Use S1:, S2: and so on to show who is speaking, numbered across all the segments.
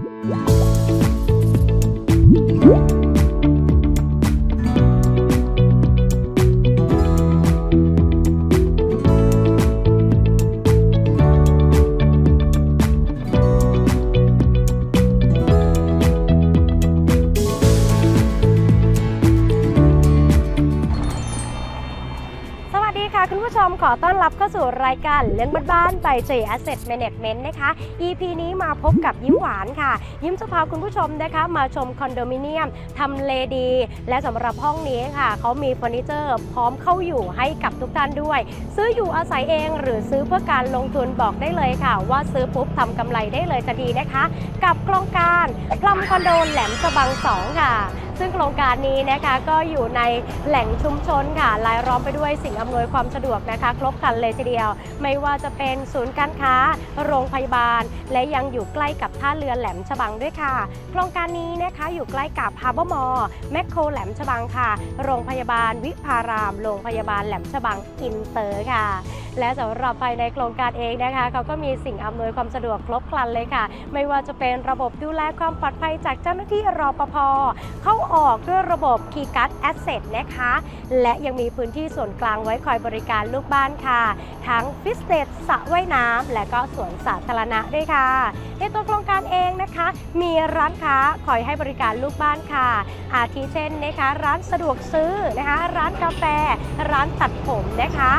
S1: ส คุณผู้ชมขอต้อนรับเข้าสู่รายการเรื่องบ้านๆ by J Asset Management นะคะ EP นี้มาพบกับยิ้มหวานค่ะ ยิ้มจะพาคุณผู้ชมนะคะมาชมคอนโดมิเนียมทำเลดี และสำหรับห้องนี้ค่ะ เขามีเฟอร์นิเจอร์พร้อมเข้าอยู่ให้กับทุกท่านด้วย ซื้ออยู่อาศัยเองหรือซื้อเพื่อการลงทุนบอกได้เลยค่ะ ว่าซื้อปุ๊บทำกำไรได้เลยจะดีนะคะ กับโครงการพลัมคอนโดแหลมฉบัง2ค่ะ ซึ่งโครงการนี้นะคะก็อยู่ในแหล่งชุมชนค่ะรายล้อมไปด้วยสิ่งอำนวยความสะดวกนะคะ ครบครันเลยทีเดียว ไม่ว่าจะเป็นศูนย์การค้า โรงพยาบาล และยังอยู่ใกล้กับท่าเรือแหลมฉบังด้วยค่ะ โครงการนี้นะคะอยู่ใกล้กับฮาร์เบอร์มอลล์แมคโครแหลมฉบังค่ะ โรงพยาบาลวิภาราม โรงพยาบาลแหลมฉบังอินเตอร์ค่ะและสำหรับภายในโครงการเองนะคะเขาก็มีสิ่งอำนวยความสะดวกครบครันเลยค่ะ ไม่ว่าจะเป็นระบบดูแลความปลอดภัยจากเจ้าหน้าที่รอปภเข้าออกด้วยระบบ k e y c a r d Asset นะคะ และยังมีพื้นที่ส่วนกลางไว้คอยบริการลูกบ้านค่ะ ทั้งฟิสเนสสระว่ายน้ำ และก็สวนสาธารณะด้วยค่ะ ในตัวโครงการเองนะคะ มีร้านค้าคอยให้บริการลูกบ้านค่ะ อาทิเช่นนะคะ ร้านสะดวกซื้อนะคะ ร้านกาแฟ ร้านตัดผมนะคะ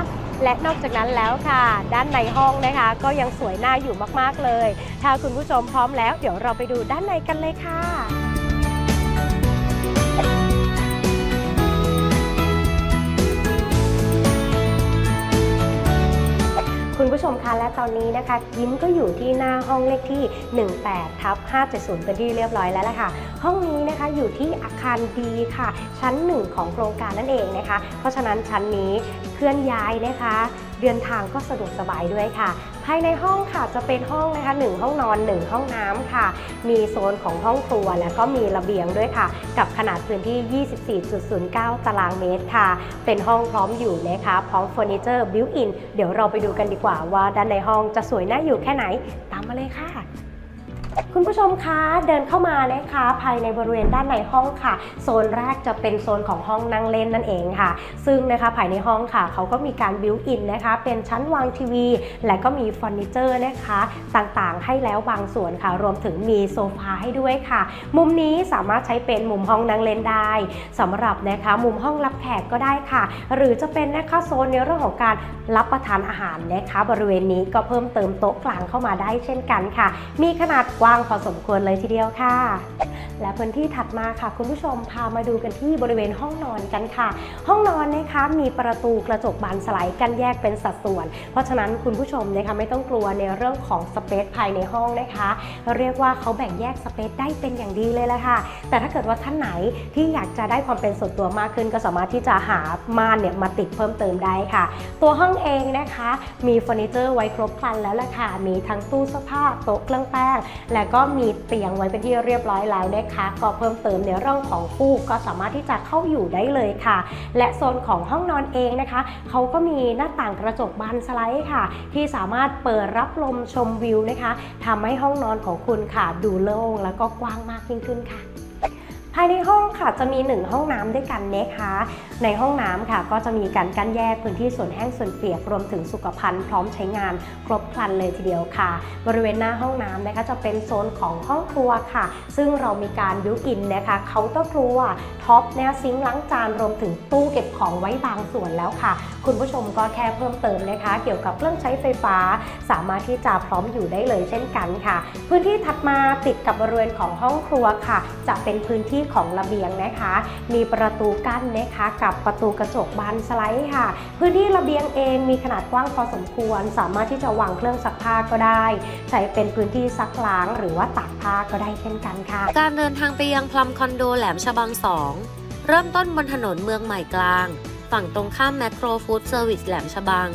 S1: และนอกจากนั้นแล้วค่ะ ด้านในห้องนะคะ ก็ยังสวยน่าอยู่มากๆเลย ถ้าคุณผู้ชมพร้อมแล้ว เดี๋ยวเราไปดูด้านในกันเลยค่ะ คุณผู้ชมคะและตอนนี้นะคะยิ้มก็อยู่ที่หน้าห้องเลขที่ 18ทับ570 เป็นที่เรียบร้อยแล้วล่ะค่ะ ห้องนี้นะคะอยู่ที่อาคารดีค่ะ ชั้น 1 ของโครงการนั่นเองนะคะ เพราะฉะนั้นชั้นนี้เคลื่อนย้ายนะคะ เดินทางก็สะดวกสบายด้วยค่ะ ภายในห้องค่ะจะเป็นห้องนะคะ1ห้องนอน 1 ห้องน้ำค่ะ มีโซนของห้องครัว และก็มีระเบียงด้วยค่ะ กับขนาดพื้นที่ 24.09 ตารางเมตรค่ะ เป็นห้องพร้อมอยู่นะคะพร้อมเฟอร์นิเจอร์บิวอินเดี๋ยวเราไปดูกันดีกว่าว่าด้านในห้องจะสวยน่าอยู่แค่ไหนตามมาเลยค่ะ คุณผู้ชมคะเดินเข้ามานะคะภายในบริเวณด้านในห้องค่ะ โซนแรกจะเป็นโซนของห้องนั่งเล่นนั่นเองค่ะ ซึ่งนะคะภายในห้องค่ะเขาก็มีการบิวอินนะคะเป็นชั้นวางทีวี และก็มีเฟอร์นิเจอร์นะคะ ต่างๆ ให้แล้วบางส่วนค่ะ รวมถึงมีโซฟาให้ด้วยค่ะ มุมนี้สามารถใช้เป็นมุมห้องนั่งเล่นได้สำหรับนะคะมุมห้องรับแขกก็ได้ค่ะ หรือจะเป็นนะคะโซนในเรื่องของการรับประทานอาหารนะคะ บริเวณนี้ก็เพิ่มเติมโต๊ะกลางเข้ามาได้เช่นกันค่ะ มีขนาดกว้างพอสมควรเลยทีเดียวค่ะ และพื้นที่ถัดมาค่ะ คุณผู้ชมพามาดูกันที่บริเวณห้องนอนกันค่ะ ห้องนอนนะคะมีประตูกระจกบานสไลด์กันแยกเป็นสัดส่วน เพราะฉะนั้นคุณผู้ชมนะคะไม่ต้องกลัวในเรื่องของสเปซภายในห้องนะคะ เรียกว่าเขาแบ่งแยกสเปซได้เป็นอย่างดีเลยละค่ะ แต่ถ้าเกิดว่าท่านไหนที่อยากจะได้ความเป็นส่วนตัวมากขึ้น ก็สามารถที่จะหาม่านเนี่ยมาติดเพิ่มเติมได้ค่ะ ตัวห้องเองนะคะ มีเฟอร์นิเจอร์ไว้ครบครันแล้วล่ะค่ะ มีทั้งตู้เสื้อผ้าโต๊ะเครื่องแป้ง และก็มีเตียงไว้เป็นที่เรียบร้อยแล้วนะคะก็เพิ่มเติมในเรื่องของฟูกก็สามารถที่จะเข้าอยู่ได้เลยค่ะ และโซนของห้องนอนเองนะคะเขาก็มีหน้าต่างกระจกบานสไลด์ค่ะ ที่สามารถเปิดรับลมชมวิวนะคะทำให้ห้องนอนของคุณค่ะ ดูโล่งแล้วก็กว้างมากยิ่งขึ้นค่ะ ภายในห้องค่ะจะมี 1 ห้องน้ำด้วยกันนะคะ ในห้องน้ำค่ะ ก็จะมีการกั้นแยกพื้นที่ส่วนแห้งส่วนเปียกรวมถึงสุขภัณฑ์พร้อมใช้งานครบครันเลยทีเดียวค่ะ บริเวณหน้าห้องน้ำนะคะจะเป็นโซนของห้องครัวค่ะ ซึ่งเรามีการบิวอินนะคะเคาน์เตอร์ครัวท็อปแนวซิงค์ล้างจานรวมถึงตู้เก็บของไว้บางส่วนแล้วค่ะ คุณผู้ชมก็แค่เพิ่มเติมนะคะ เกี่ยวกับเครื่องใช้ไฟฟ้า สามารถที่จะพร้อมอยู่ได้เลยเช่นกันค่ะ พื้นที่ถัดมาติดกับบริเวณของห้องครัวค่ะ จะเป็นพื้นที่ของระเบียงนะคะ มีประตูกั้นนะคะกับประตูกระจกบานสไลด์ค่ะ พื้นที่ระเบียงเองมีขนาดกว้างพอสมควร สามารถที่จะวางเครื่องซักผ้าก็ได้ ใช้เป็นพื้นที่ซักล้าง หรือว่าตากผ้าก็ได้เช่นกันค่ะ
S2: การเดินทางไปยังพลัมคอนโดแหลมฉบัง2เริ่มต้นบนถนนเมืองใหม่กลาง ฝั่งตรงข้ามแมคโครฟู้ดเซอร์วิสแหลมฉบัง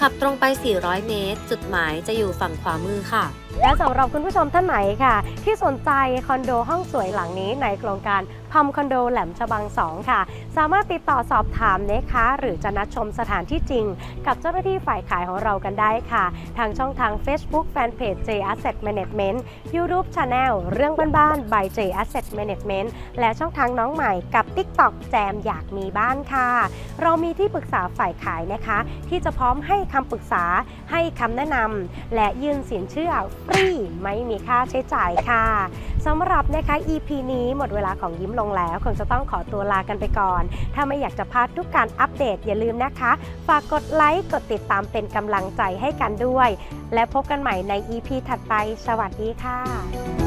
S2: ขับตรงไป 400 เมตร จุดหมายจะอยู่ฝั่งขวามือค่ะ
S1: และสำหรับคุณผู้ชมท่านไหนค่ะ ที่สนใจคอนโดห้องสวยหลังนี้ในโครงการพัมคอนโดแหลมฉบัง 2 ค่ะ สามารถติดต่อสอบถามนะคะ หรือจะนัดชมสถานที่จริง กับเจ้าหน้าที่ฝ่ายขายของเรากันได้ค่ะ ทางช่องทาง Facebook Fanpage J Asset Management YouTube Channel เรื่องบ้านๆ by J Asset Management และช่องทางน้องใหม่กับ TikTok แจมอยากมีบ้านค่ะ เรามีที่ปรึกษาฝ่ายขายนะคะ ที่จะพร้อมให้คำปรึกษาให้คำแนะนำและยื่นสินเชื่อฟรีไม่มีค่าใช้จ่ายค่ะสำหรับนะคะ EP นี้หมดเวลาของยิ้มลงแล้ว คงจะต้องขอตัวลากันไปก่อนถ้าไม่อยากจะพลาดทุกการอัปเดตอย่าลืมนะคะ ฝากกดไลค์ กดติดตามเป็นกำลังใจให้กันด้วย และพบกันใหม่ใน EP ถัดไป สวัสดีค่ะ